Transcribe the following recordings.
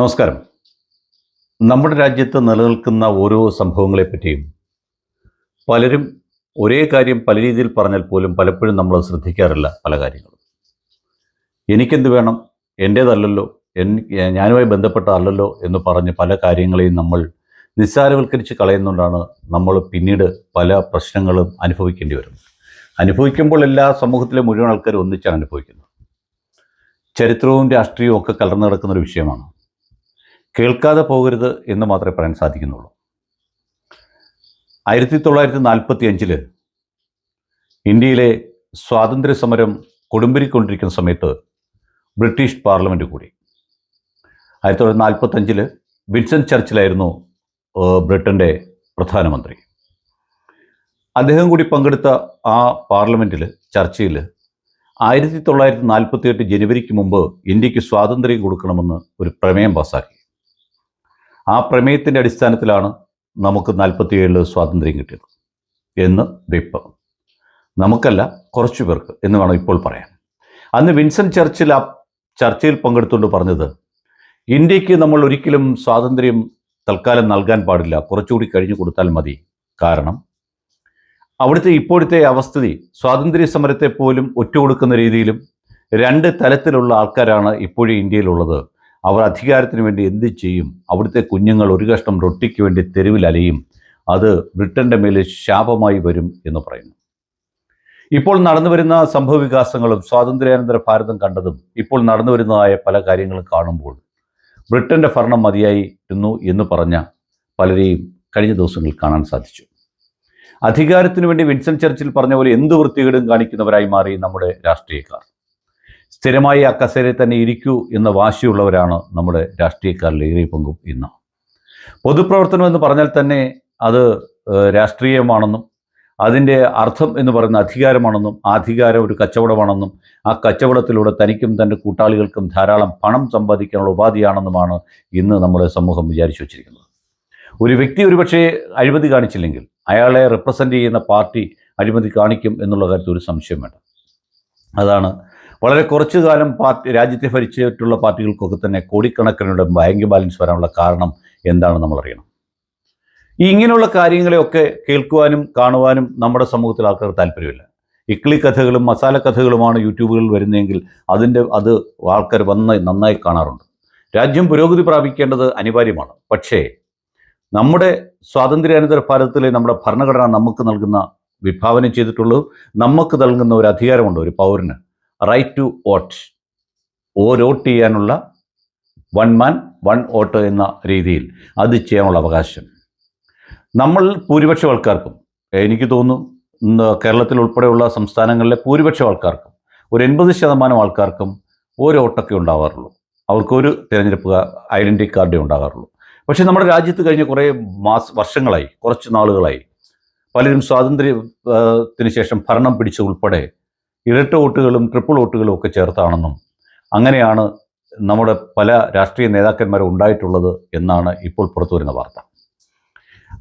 നമസ്കാരം. നമ്മുടെ രാജ്യത്ത് നിലനിൽക്കുന്ന ഓരോ സംഭവങ്ങളെപ്പറ്റിയും പലരും ഒരേ കാര്യം പല രീതിയിൽ പറഞ്ഞാൽ പോലും പലപ്പോഴും നമ്മൾ ശ്രദ്ധിക്കാറില്ല പല കാര്യങ്ങളും. എനിക്കെന്ത് വേണം? എന്റേതല്ലല്ലോ എൻ ഞാനുമായി ബന്ധപ്പെട്ടതല്ലല്ലോ എന്ന് പറഞ്ഞ് പല കാര്യങ്ങളെയും നമ്മൾ നിസ്സാരവൽക്കരിച്ച് കളയുന്നതുകൊണ്ടാണ് നമ്മൾ പിന്നീട് പല പ്രശ്നങ്ങളും അനുഭവിക്കേണ്ടി വരുന്നത്. അനുഭവിക്കുമ്പോൾ എല്ലാ സമൂഹത്തിലെ മുഴുവൻ ആൾക്കാരും ഒന്നിച്ചാണ് അനുഭവിക്കുന്നത്. ചരിത്രവും രാഷ്ട്രീയവും ഒക്കെ കലർന്നു കിടക്കുന്ന ഒരു വിഷയമാണ്. കേൾക്കാതെ പോകരുത് എന്ന് മാത്രമേ പറയാൻ സാധിക്കുന്നുള്ളൂ. ആയിരത്തി തൊള്ളായിരത്തി നാൽപ്പത്തി അഞ്ചിൽ ഇന്ത്യയിലെ സ്വാതന്ത്ര്യ സമരം കൊടുമ്പിരിക്കൊണ്ടിരിക്കുന്ന സമയത്ത് ബ്രിട്ടീഷ് പാർലമെന്റ് കൂടി. ആയിരത്തി തൊള്ളായിരത്തി നാൽപ്പത്തഞ്ചിൽ വിൻസെന്റ് ചർച്ചിലായിരുന്നു ബ്രിട്ടന്റെ പ്രധാനമന്ത്രി. അദ്ദേഹം കൂടി പങ്കെടുത്ത ആ പാർലമെന്റിൽ ചർച്ചയിൽ ആയിരത്തി തൊള്ളായിരത്തി നാൽപ്പത്തി എട്ട് ജനുവരിക്ക് മുമ്പ് ഇന്ത്യയ്ക്ക് സ്വാതന്ത്ര്യം കൊടുക്കണമെന്ന് ഒരു പ്രമേയം പാസ്സാക്കി ആ പ്രമേയത്തിന്റെ അടിസ്ഥാനത്തിലാണ് നമുക്ക് നാൽപ്പത്തി ഏഴിൽ സ്വാതന്ത്ര്യം കിട്ടിയത്. എന്ന് വിപ്പ് നമുക്കല്ല കുറച്ചു പേർക്ക് എന്ന് വേണം ഇപ്പോൾ പറയാൻ. അന്ന് വിൻസെന്റ് ചർച്ചിൽ ആ ചർച്ചയിൽ പങ്കെടുത്തുകൊണ്ട് പറഞ്ഞത് ഇന്ത്യയ്ക്ക് നമ്മൾ ഒരിക്കലും സ്വാതന്ത്ര്യം തൽക്കാലം നൽകാൻ പാടില്ല. കുറച്ചുകൂടി കഴിഞ്ഞു കൊടുത്താൽ മതി. കാരണം അവിടുത്തെ ഇപ്പോഴത്തെ അവസ്ഥിതി സ്വാതന്ത്ര്യ സമരത്തെ പോലും ഒറ്റുകൊടുക്കുന്ന രീതിയിലും രണ്ട് തലത്തിലുള്ള ആൾക്കാരാണ് ഇപ്പോഴും ഇന്ത്യയിലുള്ളത്. അവർ അധികാരത്തിന് വേണ്ടി എന്ത് ചെയ്യും? അവിടുത്തെ കുഞ്ഞുങ്ങൾ ഒരു കഷ്ണം റൊട്ടിക്ക് വേണ്ടി തെരുവിൽ അലയും. അത് ബ്രിട്ടന്റെ മേലെ ശാപമായി വരും എന്ന് പറയുന്നു. ഇപ്പോൾ നടന്നു വരുന്ന സംഭവ വികാസങ്ങളും സ്വാതന്ത്ര്യാനന്തര ഭാരതം കണ്ടതും ഇപ്പോൾ നടന്നു വരുന്നതായ പല കാര്യങ്ങളും കാണുമ്പോൾ ബ്രിട്ടന്റെ ഭരണം മതിയായിരുന്നു എന്ന് പറഞ്ഞ പലരെയും കഴിഞ്ഞ ദിവസങ്ങളിൽ കാണാൻ സാധിച്ചു. അധികാരത്തിനു വേണ്ടി വിൻസൺ ചർച്ചിൽ പറഞ്ഞ പോലെ എന്ത് വൃത്തികേടും കാണിക്കുന്നവരായി മാറി നമ്മുടെ രാഷ്ട്രീയക്കാർ. സ്ഥിരമായി ആ കസേരയിൽ തന്നെ ഇരിക്കൂ എന്ന വാശിയുള്ളവരാണ് നമ്മുടെ രാഷ്ട്രീയക്കാരിൽ ഏറിയ പങ്കും ഇന്ന്. പൊതുപ്രവർത്തനം എന്ന് പറഞ്ഞാൽ തന്നെ അത് രാഷ്ട്രീയമാണെന്നും അതിന്റെ അർത്ഥം എന്ന് പറയുന്ന അധികാരമാണെന്നും ആ അധികാരം ഒരു കച്ചവടമാണെന്നും ആ കച്ചവടത്തിലൂടെ തനിക്കും തന്റെ കൂട്ടാളികൾക്കും ധാരാളം പണം സമ്പാദിക്കാനുള്ള ഉപാധിയാണെന്നുമാണ് ഇന്ന് നമ്മുടെ സമൂഹം വിചാരിച്ചു വച്ചിരിക്കുന്നത്. ഒരു വ്യക്തി ഒരുപക്ഷേ അഴിമതി കാണിച്ചില്ലെങ്കിൽ അയാളെ റെപ്രസെന്റ് ചെയ്യുന്ന പാർട്ടി അഴിമതി കാണിക്കും എന്നുള്ള കാര്യത്തിൽ ഒരു സംശയം വേണ്ട. അതാണ് വളരെ കുറച്ചു കാലം പാർട്ടി രാജ്യത്തെ ഭരിച്ചിട്ടുള്ള പാർട്ടികൾക്കൊക്കെ തന്നെ കോടിക്കണക്കിനുള്ള ബാങ്ക് ബാലൻസ് വരാനുള്ള കാരണം എന്താണെന്ന് നമ്മൾ അറിയണം. ഈ ഇങ്ങനെയുള്ള കാര്യങ്ങളെയൊക്കെ കേൾക്കുവാനും കാണുവാനും നമ്മുടെ സമൂഹത്തിൽ ആൾക്കാർക്ക് താല്പര്യമില്ല. ഇക്ലി കഥകളും മസാല കഥകളുമാണ് യൂട്യൂബുകളിൽ വരുന്നതെങ്കിൽ അതിന്റെ അത് ആൾക്കാർ വന്ന് നന്നായി കാണാറുണ്ട്. രാജ്യം പുരോഗതി പ്രാപിക്കേണ്ടത് അനിവാര്യമാണ്. പക്ഷേ നമ്മുടെ സ്വാതന്ത്ര്യാനന്തര ഭാരതത്തിലെ നമ്മുടെ ഭരണഘടന നമുക്ക് നൽകുന്ന വിഭാവനം ചെയ്തിട്ടുള്ളതും നമുക്ക് നൽകുന്ന ഒരു അധികാരമുണ്ട് ഒരു പൗരന്. റൈറ്റ് ടു വോട്ട് ഓരോട്ട് ചെയ്യാനുള്ള വൺ മാൻ വൺ വോട്ട് എന്ന രീതിയിൽ അത് ചെയ്യാനുള്ള അവകാശം. നമ്മൾ ഭൂരിപക്ഷം ആൾക്കാർക്കും എനിക്ക് തോന്നുന്നു കേരളത്തിൽ ഉൾപ്പെടെയുള്ള സംസ്ഥാനങ്ങളിലെ ഭൂരിപക്ഷം ആൾക്കാർക്കും ഒരു എൺപത് ശതമാനം ആൾക്കാർക്കും ഒരു വോട്ടൊക്കെ ഉണ്ടാവാറുള്ളൂ. അവർക്കൊരു തിരഞ്ഞെടുപ്പ് ഐഡന്റി കാർഡേ ഉണ്ടാകാറുള്ളൂ. പക്ഷേ നമ്മുടെ രാജ്യത്ത് കഴിഞ്ഞ കുറേ മാസ വർഷങ്ങളായി കുറച്ച് നാളുകളായി പലരും സ്വാതന്ത്ര്യത്തിന് ശേഷം ഭരണം പിടിച്ച ഉൾപ്പെടെ ഇരട്ട വോട്ടുകളും ട്രിപ്പിൾ വോട്ടുകളും ഒക്കെ ചേർത്താണെന്നും അങ്ങനെയാണ് നമ്മുടെ പല രാഷ്ട്രീയ നേതാക്കന്മാരും ഉണ്ടായിട്ടുള്ളത് എന്നാണ് ഇപ്പോൾ പുറത്തു വരുന്ന വാർത്ത.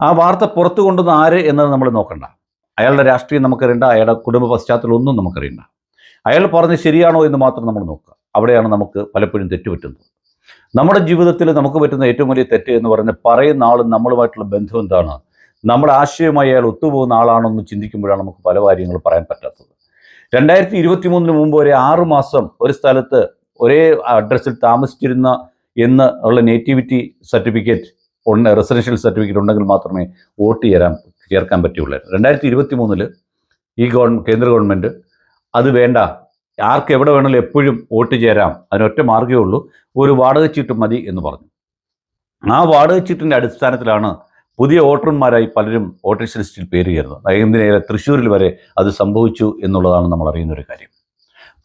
ആ വാർത്ത പുറത്തു കൊണ്ടുവന്ന ആര് എന്നത് നമ്മൾ നോക്കണ്ട. അയാളുടെ രാഷ്ട്രീയം നമുക്കറിയണ്ട അയാളുടെ കുടുംബ പശ്ചാത്തലം ഒന്നും നമുക്കറിയണ്ട. അയാൾ പറഞ്ഞത് ശരിയാണോ എന്ന് മാത്രം നമ്മൾ നോക്കുക. അവിടെയാണ് നമുക്ക് പലപ്പോഴും തെറ്റുപറ്റുന്നത്. നമ്മുടെ ജീവിതത്തിൽ നമുക്ക് പറ്റുന്ന ഏറ്റവും വലിയ തെറ്റ് എന്ന് പറയുന്നത് പറയുന്ന ആളും നമ്മളുമായിട്ടുള്ള ബന്ധം എന്താണ്? നമ്മുടെ ആശയമായി അയാൾ ഒത്തുപോകുന്ന ആളാണെന്ന് ചിന്തിക്കുമ്പോഴാണ് നമുക്ക് പല കാര്യങ്ങളും പറയാൻ പറ്റാത്തത്. രണ്ടായിരത്തി ഇരുപത്തി മൂന്നിന് മുമ്പ് ഒരേ ആറു മാസം ഒരു സ്ഥലത്ത് ഒരേ അഡ്രസ്സിൽ താമസിച്ചിരുന്ന എന്ന് ഉള്ള നേറ്റിവിറ്റി സർട്ടിഫിക്കറ്റ് ഉണ്ട് റെസിഡൻഷ്യൽ സർട്ടിഫിക്കറ്റ് ഉണ്ടെങ്കിൽ മാത്രമേ വോട്ട് ചേരാൻ ചേർക്കാൻ പറ്റുള്ളൂ രണ്ടായിരത്തി ഇരുപത്തി മൂന്നിൽ ഈ ഗവൺ കേന്ദ്ര ഗവൺമെന്റ് അത് വേണ്ട ആർക്ക് എവിടെ വേണമെങ്കിലും എപ്പോഴും വോട്ട് ചേരാം അതിനൊറ്റ മാർഗമേ ഉള്ളൂ ഒരു വാടക ചീട്ട് മതി എന്ന് പറഞ്ഞു. ആ വാടക ചീട്ടിന്റെ അടിസ്ഥാനത്തിലാണ് പുതിയ വോട്ടർമാരായി പലരും വോട്ടേഴ്സ് ലിസ്റ്റിൽ പേര് ചേർന്നു എന്തിനേറെ തൃശ്ശൂരിൽ വരെ അത് സംഭവിച്ചു എന്നുള്ളതാണ് നമ്മൾ അറിയുന്ന ഒരു കാര്യം.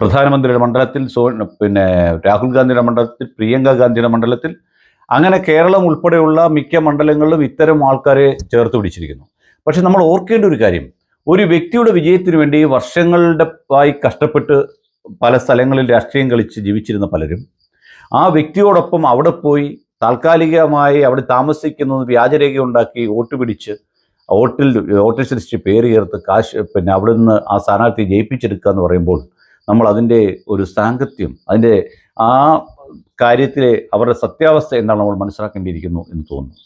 പ്രധാനമന്ത്രിയുടെ മണ്ഡലത്തിൽ സോ പിന്നെ രാഹുൽ ഗാന്ധിയുടെ മണ്ഡലത്തിൽ പ്രിയങ്ക ഗാന്ധിയുടെ മണ്ഡലത്തിൽ അങ്ങനെ കേരളം ഉൾപ്പെടെയുള്ള മിക്ക മണ്ഡലങ്ങളിലും ഇത്തരം ആൾക്കാരെ ചേർത്ത് പിടിച്ചിരിക്കുന്നു. പക്ഷെ നമ്മൾ ഓർക്കേണ്ട ഒരു കാര്യം. ഒരു വ്യക്തിയുടെ വിജയത്തിന് വേണ്ടി വർഷങ്ങളുടെ ആയി കഷ്ടപ്പെട്ട് പല സ്ഥലങ്ങളിൽ രാഷ്ട്രീയം കളിച്ച് ജീവിച്ചിരുന്ന പലരും ആ വ്യക്തിയോടൊപ്പം അവിടെ പോയി താൽക്കാലികമായി അവിടെ താമസിക്കുന്നത് വ്യാജരേഖ ഉണ്ടാക്കി വോട്ട് പിടിച്ച് വോട്ടിൽ വോട്ടേഴ്സ് ലിസ്റ്റ് പേര് ചേർത്ത് കാശ് പിന്നെ അവിടെ നിന്ന് ആ സ്ഥാനാർത്ഥിയെ ജയിപ്പിച്ചെടുക്കുക എന്ന് പറയുമ്പോൾ നമ്മൾ അതിന്റെ ഒരു സാങ്കത്യം അതിന്റെ ആ കാര്യത്തിലെ അവരുടെ സത്യാവസ്ഥ എന്താണ് നമ്മൾ മനസ്സിലാക്കേണ്ടിയിരിക്കുന്നു എന്ന് തോന്നുന്നു.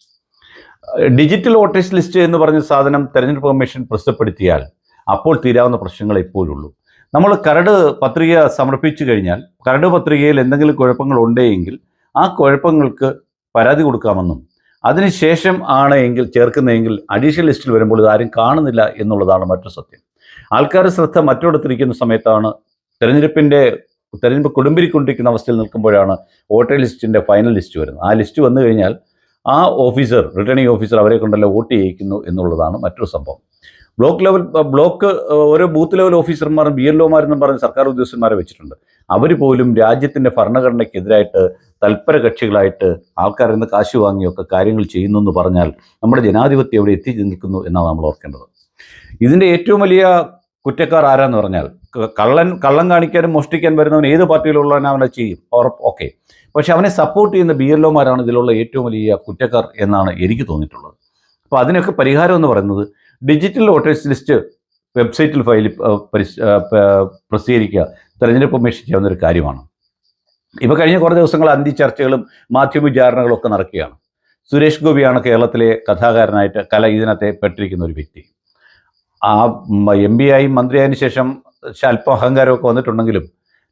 ഡിജിറ്റൽ വോട്ടേഴ്സ് ലിസ്റ്റ് എന്ന് പറഞ്ഞ സാധനം തെരഞ്ഞെടുപ്പ് കമ്മീഷൻ പ്രസിദ്ധപ്പെടുത്തിയാൽ അപ്പോൾ തീരാവുന്ന പ്രശ്നങ്ങൾ ഇപ്പോഴുള്ളൂ നമ്മൾ കരട് പത്രിക സമർപ്പിച്ചു കഴിഞ്ഞാൽ കരട് പത്രികയിൽ എന്തെങ്കിലും കുഴപ്പങ്ങൾ ഉണ്ടെങ്കിൽ ആ കുഴപ്പങ്ങൾക്ക് പരാതി കൊടുക്കാമെന്നും അതിനുശേഷം ആണ് എങ്കിൽ ചേർക്കുന്നതെങ്കിൽ അഡീഷണൽ ലിസ്റ്റിൽ വരുമ്പോൾ ഇതാരും കാണുന്നില്ല എന്നുള്ളതാണ് മറ്റൊരു സത്യം. ആൾക്കാർ ശ്രദ്ധ മറ്റോടത്തിരിക്കുന്ന സമയത്താണ് തെരഞ്ഞെടുപ്പിന്റെ തെരഞ്ഞെടുപ്പ് കുടുംബിരിക്കൊണ്ടിരിക്കുന്ന അവസ്ഥയിൽ നിൽക്കുമ്പോഴാണ് വോട്ടർ ലിസ്റ്റിന്റെ ഫൈനൽ ലിസ്റ്റ് വരുന്നത്. ആ ലിസ്റ്റ് വന്നു കഴിഞ്ഞാൽ ആ ഓഫീസർ റിട്ടേണിംഗ് ഓഫീസർ അവരെ കൊണ്ടല്ലേ വോട്ട് ചെയ്യിക്കുന്നു എന്നുള്ളതാണ് മറ്റൊരു സംഭവം. ബ്ലോക്ക് ലെവൽ ബ്ലോക്ക് ഓരോ ബൂത്ത് ലെവൽ ഓഫീസർമാരും ബി എൽ ഒമാരെന്നും പറഞ്ഞ് സർക്കാർ ഉദ്യോഗസ്ഥന്മാരെ വെച്ചിട്ടുണ്ട്. അവർ പോലും രാജ്യത്തിന്റെ ഭരണഘടനയ്ക്കെതിരായിട്ട് തൽപര കക്ഷികളായിട്ട് ആൾക്കാരിൽ നിന്ന് കാശ് വാങ്ങിയൊക്കെ കാര്യങ്ങൾ ചെയ്യുന്നു എന്ന് പറഞ്ഞാൽ നമ്മുടെ ജനാധിപത്യം എവിടെ എത്തിച്ചു നിൽക്കുന്നു എന്നാണ് നമ്മൾ ഓർക്കേണ്ടത്. ഇതിന്റെ ഏറ്റവും വലിയ കുറ്റക്കാർ ആരാന്ന് പറഞ്ഞാൽ കള്ളൻ കള്ളം കാണിക്കാനും മോഷ്ടിക്കാൻ വരുന്നവൻ ഏത് പാർട്ടിയിലുള്ളവനെ അവനെ ചെയ്യും? ഉറപ്പ് ഓക്കെ. പക്ഷെ അവനെ സപ്പോർട്ട് ചെയ്യുന്ന ബി എൽ ഒമാരാണ് ഇതിലുള്ള ഏറ്റവും വലിയ കുറ്റക്കാർ എന്നാണ് എനിക്ക് തോന്നിയിട്ടുള്ളത്. അപ്പോൾ അതിനൊക്കെ പരിഹാരം എന്ന് പറയുന്നത് ഡിജിറ്റൽ വോട്ടേഴ്സ് ലിസ്റ്റ് വെബ്സൈറ്റിൽ ഫയൽ പരി പ്രസിദ്ധീകരിക്കുക. തെരഞ്ഞെടുപ്പ് കമ്മീഷൻ ചെയ്യാവുന്ന ഒരു കാര്യമാണ്. ഇപ്പോൾ കഴിഞ്ഞ കുറേ ദിവസങ്ങൾ അന്തി ചർച്ചകളും മാധ്യമ വിചാരണകളും ഒക്കെ നടക്കുകയാണ്. സുരേഷ് ഗോപിയാണ് കേരളത്തിലെ കഥാകാരനായിട്ട് കല ഇതിനകത്തെ പെട്ടിരിക്കുന്ന ഒരു വ്യക്തി. ആ എം പി ആയി മന്ത്രിയായതിനു ശേഷം അല്പം അഹങ്കാരമൊക്കെ വന്നിട്ടുണ്ടെങ്കിലും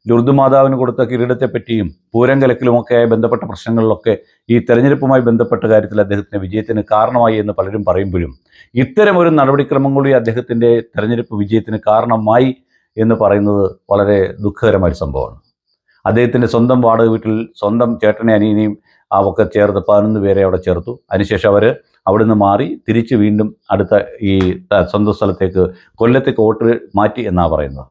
ലുർദു മാതാവിന് കൊടുത്ത കിരീടത്തെപ്പറ്റിയും പൂരം കലക്കലുമൊക്കെയായി ബന്ധപ്പെട്ട പ്രശ്നങ്ങളിലൊക്കെ ഈ തെരഞ്ഞെടുപ്പുമായി ബന്ധപ്പെട്ട കാര്യത്തിൽ അദ്ദേഹത്തിന് വിജയത്തിന് കാരണമായി എന്ന് പലരും പറയുമ്പോഴും ഇത്തരമൊരു നടപടിക്രമം കൂടി അദ്ദേഹത്തിന്റെ തെരഞ്ഞെടുപ്പ് വിജയത്തിന് കാരണമായി എന്ന് പറയുന്നത് വളരെ ദുഃഖകരമായ സംഭവമാണ്. അദ്ദേഹത്തിന്റെ സ്വന്തം വാടക വീട്ടിൽ സ്വന്തം ചേട്ടനെ അനിയനെയും അവക്കെ ചേർത്ത് പതിനൊന്ന് പേരെ അവിടെ ചേർത്തു. അതിനുശേഷം അവർ അവിടെ നിന്ന് മാറി തിരിച്ച് വീണ്ടും അടുത്ത ഈ സ്വന്തം സ്ഥലത്തേക്ക് കൊല്ലത്തേക്ക് വോട്ട് മാറ്റി എന്നാണ് പറയുന്നത്.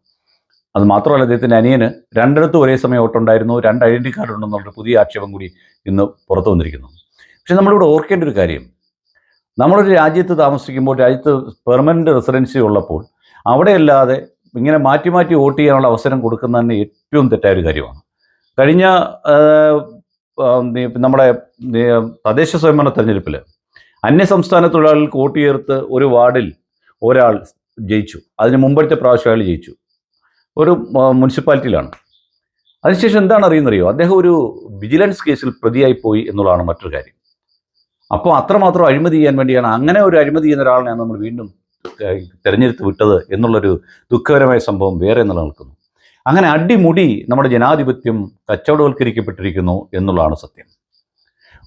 അത് മാത്രമല്ല അദ്ദേഹത്തിന്റെ അനിയന് രണ്ടിടത്തും ഒരേ സമയം ഓട്ടുണ്ടായിരുന്നു രണ്ട് ഐഡന്റി കാർഡ് ഉണ്ടെന്നുള്ള പുതിയ ആക്ഷേപം കൂടി ഇന്ന് പുറത്തു വന്നിരിക്കുന്നു. പക്ഷേ നമ്മളിവിടെ ഓർക്കേണ്ട ഒരു കാര്യം. നമ്മളൊരു രാജ്യത്ത് താമസിക്കുമ്പോൾ രാജ്യത്ത് പെർമനന്റ് റെസിഡൻസി ഉള്ളപ്പോൾ അവിടെയല്ലാതെ ഇങ്ങനെ മാറ്റി മാറ്റി വോട്ട് ചെയ്യാനുള്ള അവസരം കൊടുക്കുന്നത് തന്നെ ഏറ്റവും തെറ്റായ ഒരു കാര്യമാണ്. കഴിഞ്ഞ നമ്മുടെ തദ്ദേശ സ്വയംഭരണ തെരഞ്ഞെടുപ്പിൽ അന്യസംസ്ഥാന തൊഴിലാളികൾക്ക് വോട്ട് ചേർത്ത് ഒരു വാർഡിൽ ഒരാൾ ജയിച്ചു. അതിന് മുമ്പത്തെ പ്രാവശ്യം അയാൾ ജയിച്ചു. ഒരു മുനിസിപ്പാലിറ്റിയിലാണ്. അതിനുശേഷം എന്താണ് അറിയുന്നറിയോ? അദ്ദേഹം ഒരു വിജിലൻസ് കേസിൽ പ്രതിയായി പോയി എന്നുള്ളതാണ് മറ്റൊരു കാര്യം. അപ്പോൾ അത്രമാത്രം അഴിമതി ചെയ്യാൻ വേണ്ടിയാണ് അങ്ങനെ ഒരു അഴിമതി ചെയ്യുന്ന ഒരാളിനെയാണ് നമ്മൾ വീണ്ടും തെരഞ്ഞെടുത്ത് വിട്ടത് എന്നുള്ളൊരു ദുഃഖകരമായ സംഭവം വേറെ നിലനിൽക്കുന്നു. അങ്ങനെ അടിമുടി നമ്മുടെ ജനാധിപത്യം കച്ചവടവൽക്കരിക്കപ്പെട്ടിരിക്കുന്നു എന്നുള്ളതാണ് സത്യം.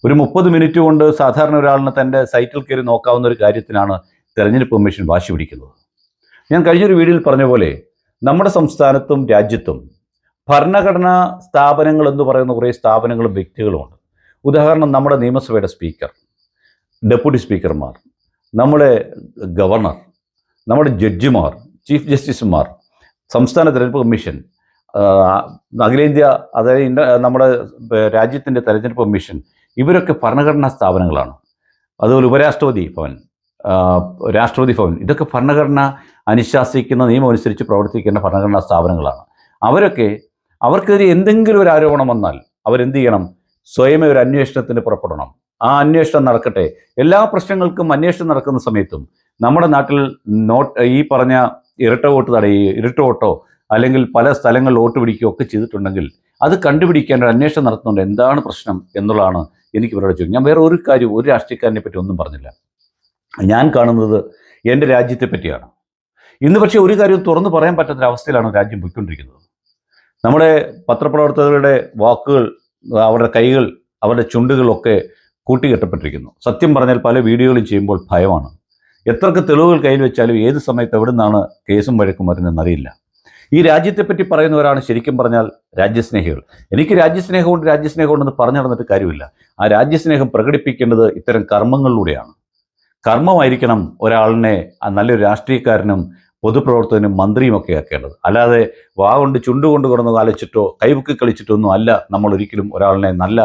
ഒരു മുപ്പത് മിനിറ്റ് കൊണ്ട് സാധാരണ ഒരാളിനെ തന്റെ സൈറ്റിൽ കയറി നോക്കാവുന്ന ഒരു കാര്യത്തിനാണ് തെരഞ്ഞെടുപ്പ് കമ്മീഷൻ വാശി പിടിക്കുന്നത്. ഞാൻ കഴിഞ്ഞൊരു വീഡിയോയിൽ പറഞ്ഞ പോലെ നമ്മുടെ സംസ്ഥാനത്തും രാജ്യത്തും ഭരണഘടനാ സ്ഥാപനങ്ങൾ എന്ന് പറയുന്ന കുറേ സ്ഥാപനങ്ങളും വ്യക്തികളുമുണ്ട്. ഉദാഹരണം നമ്മുടെ നിയമസഭയുടെ സ്പീക്കർ ഡെപ്യൂട്ടി സ്പീക്കർമാർ നമ്മുടെ ഗവർണർ നമ്മുടെ ജഡ്ജിമാർ ചീഫ് ജസ്റ്റിസുമാർ സംസ്ഥാന തെരഞ്ഞെടുപ്പ് കമ്മീഷൻ അഖിലേന്ത്യ അതായത് ഇന്ത്യ നമ്മുടെ രാജ്യത്തിന്റെ തെരഞ്ഞെടുപ്പ് കമ്മീഷൻ ഇവരൊക്കെ ഭരണഘടനാ സ്ഥാപനങ്ങളാണ്. അതുപോലെ ഉപരാഷ്ട്രപതി ഭവൻ രാഷ്ട്രപതി ഭവൻ ഇതൊക്കെ ഭരണഘടന അനുശാസിക്കുന്ന നിയമം അനുസരിച്ച് പ്രവർത്തിക്കേണ്ട ഭരണഘടനാ സ്ഥാപനങ്ങളാണ്. അവരൊക്കെ അവർക്കെതിരെ എന്തെങ്കിലും ഒരു ആരോപണം വന്നാൽ അവരെന്ത് ചെയ്യണം? സ്വയമേ ഒരു അന്വേഷണത്തിന് പുറപ്പെടണം. ആ അന്വേഷണം നടക്കട്ടെ. എല്ലാ പ്രശ്നങ്ങൾക്കും അന്വേഷണം നടക്കുന്ന സമയത്തും നമ്മുടെ നാട്ടിൽ നോട്ട് ഈ പറഞ്ഞ ഇരട്ട വോട്ട് തടയുകയോ ഇരട്ട വോട്ടോ അല്ലെങ്കിൽ പല സ്ഥലങ്ങളിൽ വോട്ട് പിടിക്കുകയോ ഒക്കെ ചെയ്തിട്ടുണ്ടെങ്കിൽ അത് കണ്ടുപിടിക്കേണ്ട ഒരു അന്വേഷണം നടത്തുന്നുണ്ട്. എന്താണ് പ്രശ്നം എന്നുള്ളതാണ് എനിക്ക് ഇവരോട് ചോദിക്കും ഞാൻ വേറെ ഒരു കാര്യം ഒരു രാഷ്ട്രീയക്കാരനെ പറ്റി ഒന്നും പറഞ്ഞില്ല. ഞാൻ കാണുന്നത് എന്റെ രാജ്യത്തെ പറ്റിയാണ്. ഇന്ന് പക്ഷേ ഒരു കാര്യം തുറന്നു പറയാൻ പറ്റാത്ത അവസ്ഥയിലാണ് രാജ്യം പോയിക്കൊണ്ടിരിക്കുന്നത്. നമ്മുടെ പത്രപ്രവർത്തകരുടെ വാക്കുകൾ അവരുടെ കൈകൾ അവരുടെ ചുണ്ടുകളൊക്കെ കൂട്ടിക്കെട്ടപ്പെട്ടിരിക്കുന്നു സത്യം പറഞ്ഞാൽ പല വീഡിയോകളും ചെയ്യുമ്പോൾ ഭയമാണ്. എത്രക്ക് തെളിവുകൾ കയ്യിൽ വെച്ചാലും ഏത് സമയത്ത് എവിടെ നിന്നാണ് കേസും വഴക്കും വരുന്നതെന്നറിയില്ല ഈ രാജ്യത്തെപ്പറ്റി പറയുന്നവരാണ് ശരിക്കും പറഞ്ഞാൽ രാജ്യസ്നേഹികൾ. എനിക്ക് രാജ്യസ്നേഹമുണ്ട് രാജ്യസ്നേഹമുണ്ടെന്ന് പറഞ്ഞു നടന്നിട്ട് കാര്യമില്ല. ആ രാജ്യസ്നേഹം പ്രകടിപ്പിക്കേണ്ടത് ഇത്തരം കർമ്മങ്ങളിലൂടെയാണ്. കർമ്മമായിരിക്കണം ഒരാളിനെ ആ നല്ലൊരു രാഷ്ട്രീയക്കാരനും പൊതുപ്രവർത്തകനും മന്ത്രിയും ഒക്കെ ആക്കേണ്ടത്. അല്ലാതെ വാ കൊണ്ട് ചുണ്ടുകൊണ്ട് കിടന്ന് കാലിച്ചിട്ടോ കൈവുക്കി കളിച്ചിട്ടോ ഒന്നും അല്ല നമ്മൾ ഒരിക്കലും ഒരാളിനെ നല്ല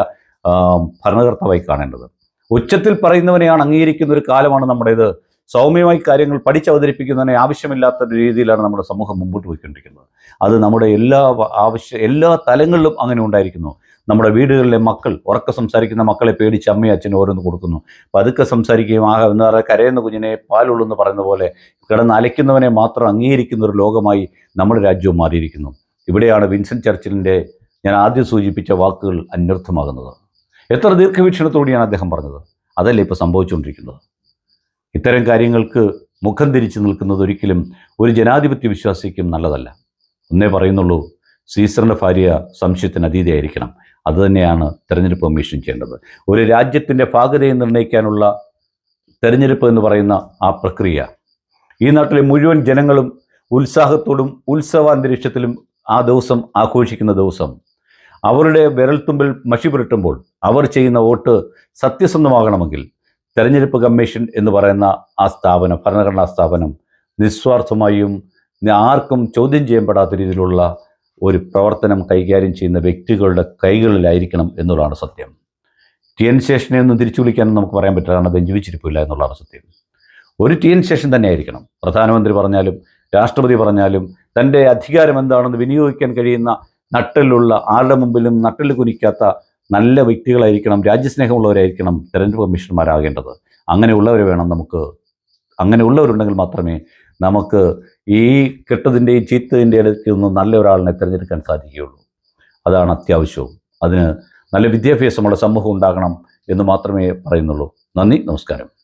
ഭരണകർത്താവായി കാണേണ്ടത്. ഉച്ചത്തിൽ പറയുന്നവനെയാണ് അംഗീകരിക്കുന്ന ഒരു കാലമാണ് നമ്മുടേത്. സൗമ്യമായി കാര്യങ്ങൾ പഠിച്ചവതരിപ്പിക്കുന്നതിനെ ആവശ്യമില്ലാത്ത ഒരു രീതിയിലാണ് നമ്മുടെ സമൂഹം മുമ്പോട്ട് പോയിക്കൊണ്ടിരിക്കുന്നത്. അത് നമ്മുടെ എല്ലാ ആവശ്യ എല്ലാ തലങ്ങളിലും അങ്ങനെ ഉണ്ടായിരിക്കുന്നു. നമ്മുടെ വീടുകളിലെ മക്കൾ ഉറക്കെ സംസാരിക്കുന്ന മക്കളെ പേടിച്ച് അമ്മയും അച്ഛനും ഓരോന്ന് കൊടുക്കുന്നു. പതുക്കെ സംസാരിക്കുകയും ആ എന്താ പറയുക കരയുന്ന കുഞ്ഞിനെ പാലുള്ളൂ എന്ന് പറയുന്ന പോലെ കിടന്ന് അലയ്ക്കുന്നവനെ മാത്രം അംഗീകരിക്കുന്ന ഒരു ലോകമായി നമ്മുടെ രാജ്യവും മാറിയിരിക്കുന്നു. ഇവിടെയാണ് വിൻസെന്റ് ചർച്ചിലിന്റെ ഞാൻ ആദ്യം സൂചിപ്പിച്ച വാക്കുകൾ അന്വർത്ഥമാകുന്നത്. എത്ര ദീർഘവീക്ഷണത്തോടെയാണ് അദ്ദേഹം പറഞ്ഞത്? അതല്ലേ ഇപ്പോൾ സംഭവിച്ചുകൊണ്ടിരിക്കുന്നത്? ഇത്തരം കാര്യങ്ങൾക്ക് മുഖം തിരിച്ചു നിൽക്കുന്നത് ഒരിക്കലും ഒരു ജനാധിപത്യ വിശ്വാസിക്കും നല്ലതല്ല. ഒന്നേ പറയുന്നുള്ളൂ സീസറിന്റെ ഭാര്യ സംശയത്തിന് അതീതയായിരിക്കണം. അതുതന്നെയാണ് തെരഞ്ഞെടുപ്പ് കമ്മീഷൻ ചെയ്യേണ്ടത്. ഒരു രാജ്യത്തിന്റെ ഭാഗതയെ നിർണയിക്കാനുള്ള തെരഞ്ഞെടുപ്പ് എന്ന് പറയുന്ന ആ പ്രക്രിയ ഈ നാട്ടിലെ മുഴുവൻ ജനങ്ങളും ഉത്സാഹത്തോടും ഉത്സവാന്തരീക്ഷത്തിലും ആ ദിവസം ആഘോഷിക്കുന്ന ദിവസം അവരുടെ വിരൽത്തുമ്പിൽ മഷി പുരട്ടുമ്പോൾ അവർ ചെയ്യുന്ന വോട്ട് സത്യസന്ധമാകണമെങ്കിൽ തെരഞ്ഞെടുപ്പ് കമ്മീഷൻ എന്ന് പറയുന്ന ആ സ്ഥാപനം ഭരണഘടനാ സ്ഥാപനം നിസ്വാർത്ഥമായും ആർക്കും ചോദ്യം ചെയ്യപ്പെടാത്ത രീതിയിലുള്ള ഒരു പ്രവർത്തനം കൈകാര്യം ചെയ്യുന്ന വ്യക്തികളുടെ കൈകളിലായിരിക്കണം എന്നുള്ളതാണ് സത്യം. ടി എൻ ശേഷനെ ഒന്നും തിരിച്ചു വിളിക്കാനും നമുക്ക് പറയാൻ പറ്റില്ല കാരണം അദ്ദേഹം ജീവിച്ചിരിപ്പില്ല എന്നുള്ളതാണ് സത്യം. ഒരു ടി എൻ ശേഷൻ തന്നെ ആയിരിക്കണം പ്രധാനമന്ത്രി പറഞ്ഞാലും രാഷ്ട്രപതി പറഞ്ഞാലും തന്റെ അധികാരം എന്താണെന്ന് വിനിയോഗിക്കാൻ കഴിയുന്ന നട്ടിലുള്ള ആരുടെ മുമ്പിലും നട്ടിൽ കുനിക്കാത്ത നല്ല വ്യക്തികളായിരിക്കണം രാജ്യസ്നേഹമുള്ളവരായിരിക്കണം തെരഞ്ഞെടുപ്പ് കമ്മീഷണർമാരാകേണ്ടത്. അങ്ങനെയുള്ളവരെ വേണം നമുക്ക് അങ്ങനെയുള്ളവരുണ്ടെങ്കിൽ മാത്രമേ നമുക്ക് ഈ കെട്ടതിന്റെയും ചീത്തതിന്റെ ഇടയ്ക്ക് നിന്ന് നല്ല ഒരാളിനെ തിരഞ്ഞെടുക്കാൻ സാധിക്കുകയുള്ളൂ. അതാണ് അത്യാവശ്യവും. അതിന് നല്ല വിദ്യാഭ്യാസമുള്ള സമൂഹം ഉണ്ടാകണം എന്ന് മാത്രമേ പറയുന്നുള്ളൂ. നന്ദി നമസ്കാരം.